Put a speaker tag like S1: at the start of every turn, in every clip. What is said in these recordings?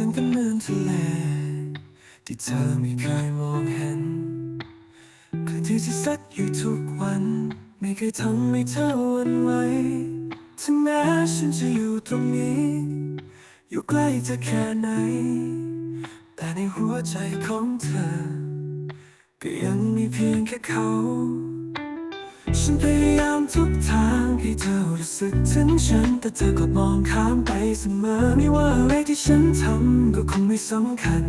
S1: ฉันก็เหมือนทะเล ที่เธอไม่เคยมองเห็นคลื่นที่จะซัดอยู่ทุกวัน ไม่เคยทำให้เธอวันไหวถึงแม้ฉันจะอยู่ตรงนี้ อยู่ใกล้เธอแค่ไหน แต่ในหัวใจของเธอ ก็ยังมีเพียงแค่เขา ฉันพยายามทุกทางให้เธอรู้สึกถึงฉัน แต่เธอก็มองข้ามไปเสมอ ไม่ว่าอะไรที่ฉันทำก็คงไม่สำคัญ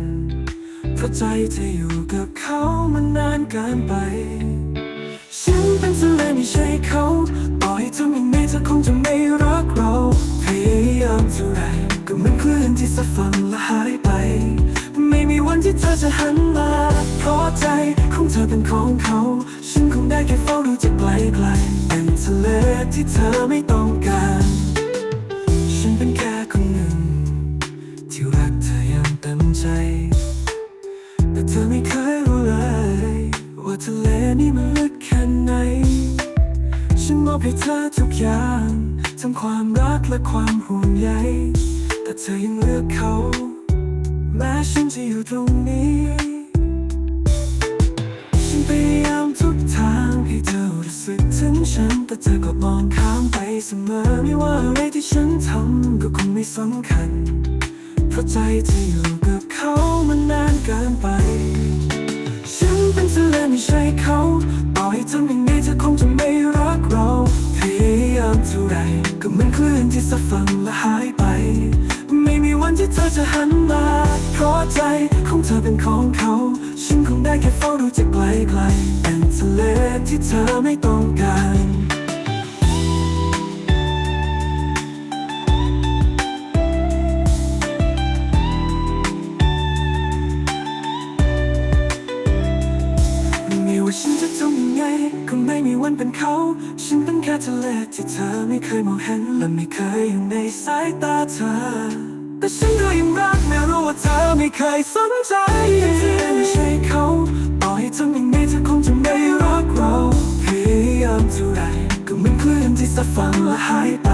S1: เพราะใจเธออยู่กับเขามานานเกินไป ฉันเป็นทะเลไม่ใช่เขาต่อให้ทำยังไงเธอคงจะไม่รักเรา พยายามเท่าไรก็เหมือนคลื่นที่สัดฝั่งและหายไป ไม่มีวันที่เธอจะหันมาเพราะใจ เธอเป็นของเขา ฉันคงได้แค่เฝ้าดูจากไกลๆเป็นทะเลที่เธอไม่ต้องการ ฉันเป็นแค่คนหนึ่ง ที่รักเธออย่างเต็มใจ แต่เธอไม่เคยรู้เลย ว่าทะเลนี่มันลึกแค่ไหน ฉันมอบให้เธอทุกอย่างทั้งความรักและความห่วงใยแต่เธอยังเลือกเขา แม้ฉันจะอยู่ตรงนี้ ฉัน แต่เธอก็มองข้ามไปเสมอ ไม่ว่าอะไรที่ฉันทำก็คงไม่สำคัญ เพราะใจเธออยู่กับเขามานนานเกินไป ฉันเป็นทะเลไม่ใช่เขาต่อให้ทำยังไงเธอคงจะไม่รักเราพยายามเท่าไรก็เหมือนคลื่นที่สัดฝั่งและหายไป ไม่มีวันที่เธอจะหันมาเพราะใจของเธอเป็นของเขา ฉันคงได้แค่เฝ้าดูจากไกลๆเป็นทะเลที่เธอไม่ต้อง วันเป็นเขา ฉันเป็นแค่ทะเลที่เธอไม่เคยมองเห็นและไม่เคยอยู่ในสายตาเธอ แต่ฉันก็ยังรักแม้รู้ว่าเธอไม่เคยสนใจเธอไม่ใช่เขาต่อให้ทำยังไงเธอคงจะไม่รักเราพยายามเท่าไรก็เหมือนคลื่นที่สัดฝังและหายไป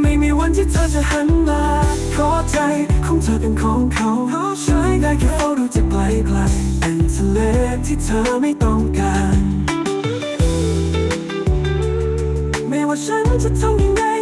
S1: ไม่มีวันที่เธอจะหันมาเพราะใจของเธอเป็นของเขาฉันได้แค่เฝ้าดูจากไกลๆเป็นทะเลที่เธอไม่ต้อง 我甚至聪明得。